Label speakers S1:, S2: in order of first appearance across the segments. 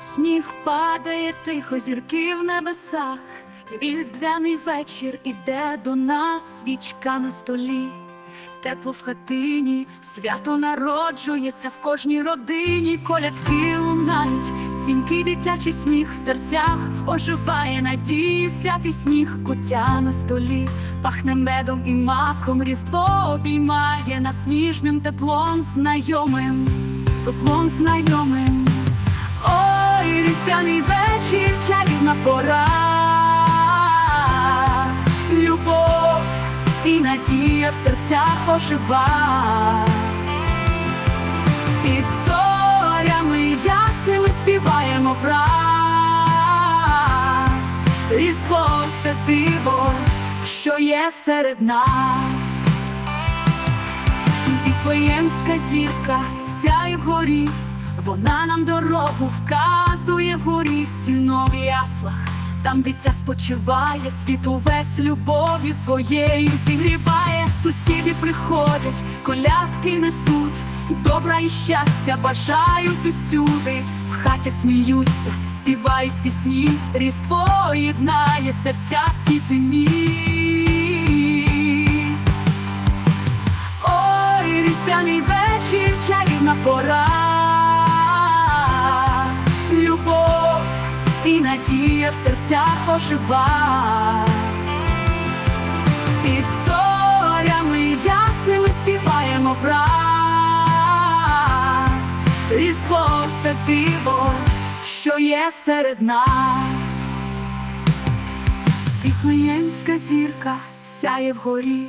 S1: Сніг падає тихо, зірки в небесах. Різдвяний вечір іде до нас, свічка на столі, тепло в хатині, свято народжується в кожній родині, колядки лунають, дзвінки, дитячий сміх в серцях, оживає надії, святий сніг, куття на столі, пахне медом і маком, різдво обіймає нас ніжним теплом знайомим, теплом знайомим. Ой, різдвяний вечір, чарівна пора, любов і надія в серцях ожива. Співаємо враз. Різдво це диво, що є серед нас. Віфлеємська зірка сяє вгорі, вона нам дорогу вказує вгорі сіно в яслах, там дитя спочиває, світ увесь любов'ю своєю зігріває, сусіди приходять, колядки несуть, добра і щастя бажають усюди, в хаті сміються, співають пісні, різдво єднає серця в цій зимі. Ой, різдвяний вечір, чарівна пора, любов і надія в серцях ожива. Під зорями ясними співаємо враз. Різдво це диво, що є серед нас. Віфлеємська зірка сяє вгорі,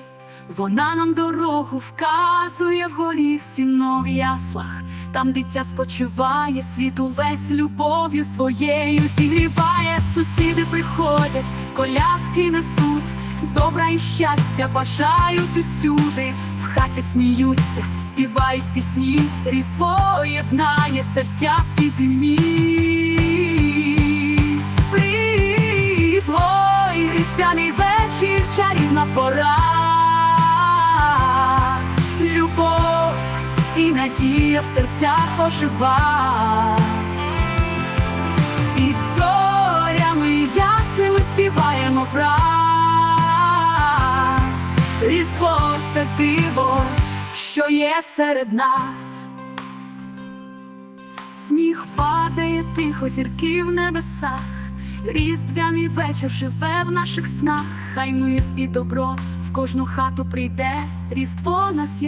S1: вона нам дорогу вказує вгорі сіно в яслах, там дитя спочиває, світ увесь любов'ю своєю зігріває, сусіди приходять, колядки несуть, добра і щастя бажають усюди, хаті сміються, співають пісні, різдво єднає серця в цій зимі. Привіт, ой, різдвяний вечір, чарівна пора, любов і надія в серцях ожива. Під зорями ясними співаємо враз. Різдво це диво, що є серед нас. Сніг падає тихо, зірки в небесах. Різдвяний вечір живе в наших снах. Хай мир і добро в кожну хату прийде. Різдво нас є.